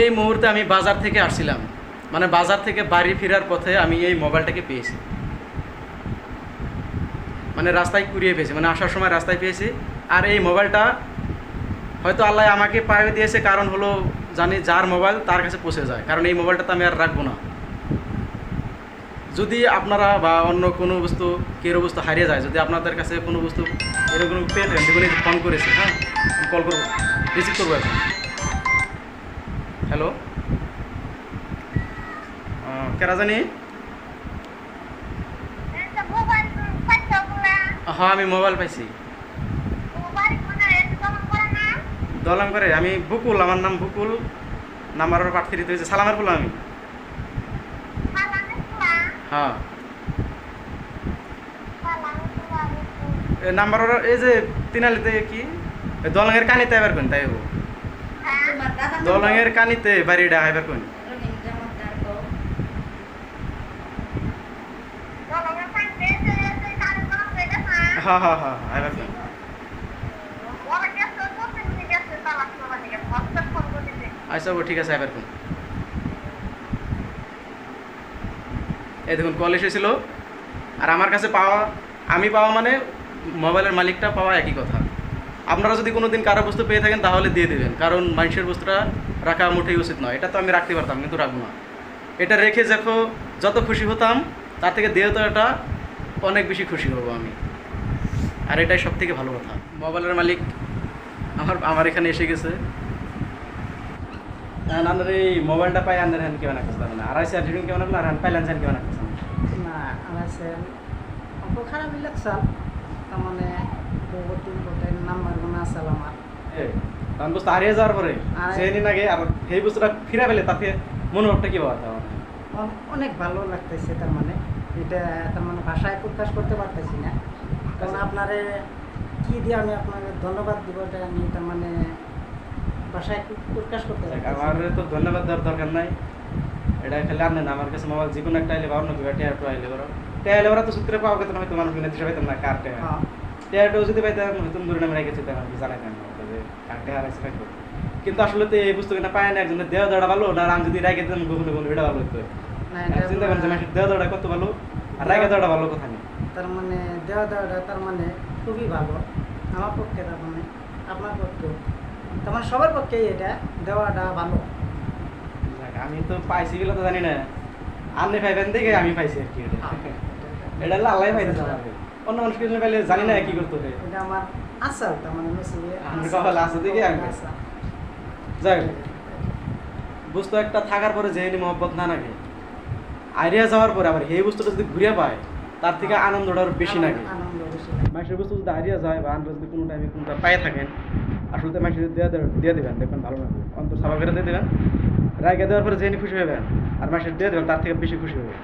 এই মুহূর্তে আমি বাজার থেকে আসছিলাম। মানে বাজার থেকে বাড়ি ফেরার পথে আমি এই মোবাইলটাকে পেয়েছি। মানে রাস্তায় কুড়িয়ে পেয়েছি মানে আসার সময় রাস্তায় পেয়েছি। আর এই মোবাইলটা হয়তো আল্লাহ আমাকে পায়ে দিয়েছে, কারণ হলো জানি যার মোবাইল তার কাছে পৌঁছে যায়। কারণ এই মোবাইলটা তো আমি আর রাখব না। যদি আপনারা বা অন্য কোনো বস্তু, কেরো বস্তু হারিয়ে যায়, যদি আপনাদের কাছে কোনো বস্তু, এরকম পেয়ে থাকেন ফোন করেছি হ্যাঁ কল করব, রিসিভ করব হ্যালো কেরা জানি হ্যাঁ আমি মোবাইল পাইছি। দলাম করে আমি বুকুল আমার নাম বুকুল। নাম্বার পাঠিয়ে হয়েছে সালামের বললাম আমি। হ্যাঁ। নাম্বার এই যে তিনালিতে কি? এই দলঙের কানিতে এবার কোন তাই হব? দলঙের কানিতে বাড়িটা এবার কোন? কোন? আচ্ছা ঠিক আছে এবার কোন? এই দেখুন, কল এসেছিল। আর আমার কাছে পাওয়া, আমি পাওয়া মানে মোবাইলের মালিকটা পাওয়া একই কথা। আপনারা যদি কোনো দিন কারও বস্তু পেয়ে থাকেন, তাহলে দিয়ে দেবেন। কারণ মানুষের বস্তুটা রাখা মোটেই উচিত নয়। এটা তো আমি রাখতে পারতাম, কিন্তু রাখব না। এটা রেখে দেখো, যত খুশি হতাম, তার থেকে দেহতাটা অনেক বেশি খুশি হব আমি। আর এটাই সব থেকে ভালো কথা। মোবাইলের মালিক আমার আমার এখানে এসে গেছে। আপনার এই মোবাইলটা পাই আন্দার হ্যান্ড কেমন আসতে না আড়াইশো আর কেমন আর হ্যান্ড পাইলেন হ্যান্ড কেমন আসতে না আনাইছে অঙ্ক খারাপ লাগছাল তাৰমানে বহুত গোটেই গুণা কারণ বস্তু হারিয়ে যাওয়ার পরে আর- আগে আর সেই বস্তুটা ফিরে পেলে তাতে মনোভাবটা কি পাওয়া অনেক ভালো লাগতেছে তার মানে এটা তার মানে ভাষায় প্রকাশ করতে পারতেছি না। কারণ আপনারে কি দিয়ে আমি আপনাকে ধন্যবাদ দিব এটা আমি তার মানে ভাষায় প্রকাশ করতে না। আমার তো ধন্যবাদ দেওয়ার দরকার নাই। এটা খালি আর না আমার কাছে মোবাইল যে কোনো একটা আইলে বা অন্য কেউ টেয়ার টু আইলে বড় টেয়ার ওরা তো সূত্রে পাওয়া গেত হয়তো মানুষ মিলে দিশা পাইতাম না কার টেয়ারটাও যদি পাইতাম দূরে নামে রেখেছি জানাইতাম যে থাকবে কিন্তু আসলে তো এই পুস্তকটা পায় না একজনের দেওয়া দেওয়া ভালো না আমি যদি দিতাম গোপনে গোপনে এটা ভালো হতো চিন্তা করেন যে মানুষের দেওয়া দেওয়াটা কত ভালো আর রেখে দেওয়াটা ভালো কথা নেই। তার মানে দেওয়া দেওয়াটা তার মানে খুবই ভালো আমার পক্ষে তার মানে আপনার পক্ষেও তার মানে সবার পক্ষেই এটা দেওয়াটা ভালো। আমি তো পাইছি বলে তো জানি না। আপনি পাইবেন দেখে আমি পাইছি আর কি এটা। হলো আল্লাহ পাইতেছে অন্য মানুষ কিছু পাইলে জানি না কি করতে হবে এটা আমার মানে আমার কপালে আছে দেখে আমি। যাই বস্তু একটা থাকার পরে যেহেনি মহব্বত না লাগে আইরিয়া যাওয়ার পরে আবার এই বস্তুটা যদি ঘুরে পায় তার থেকে আনন্দটা আরও বেশি লাগে আনন্দ- আনন্দ। মাসের বস্তু যদি হারিয়ে যায় বা আমরা যদি কোনো টাইমে কোনোটা পায়ে থাকেন আসলে মাসের দিয়ে দিয়ে দেবেন দেখবেন ভালো লাগবে। অন্তর সাফা করে দিয়ে দেবেন। রায়গা দেওয়ার পরে যেহেনি খুশি হবেন আর মাসের দিয়ে দেবেন তার থেকে বেশি খুশি হবে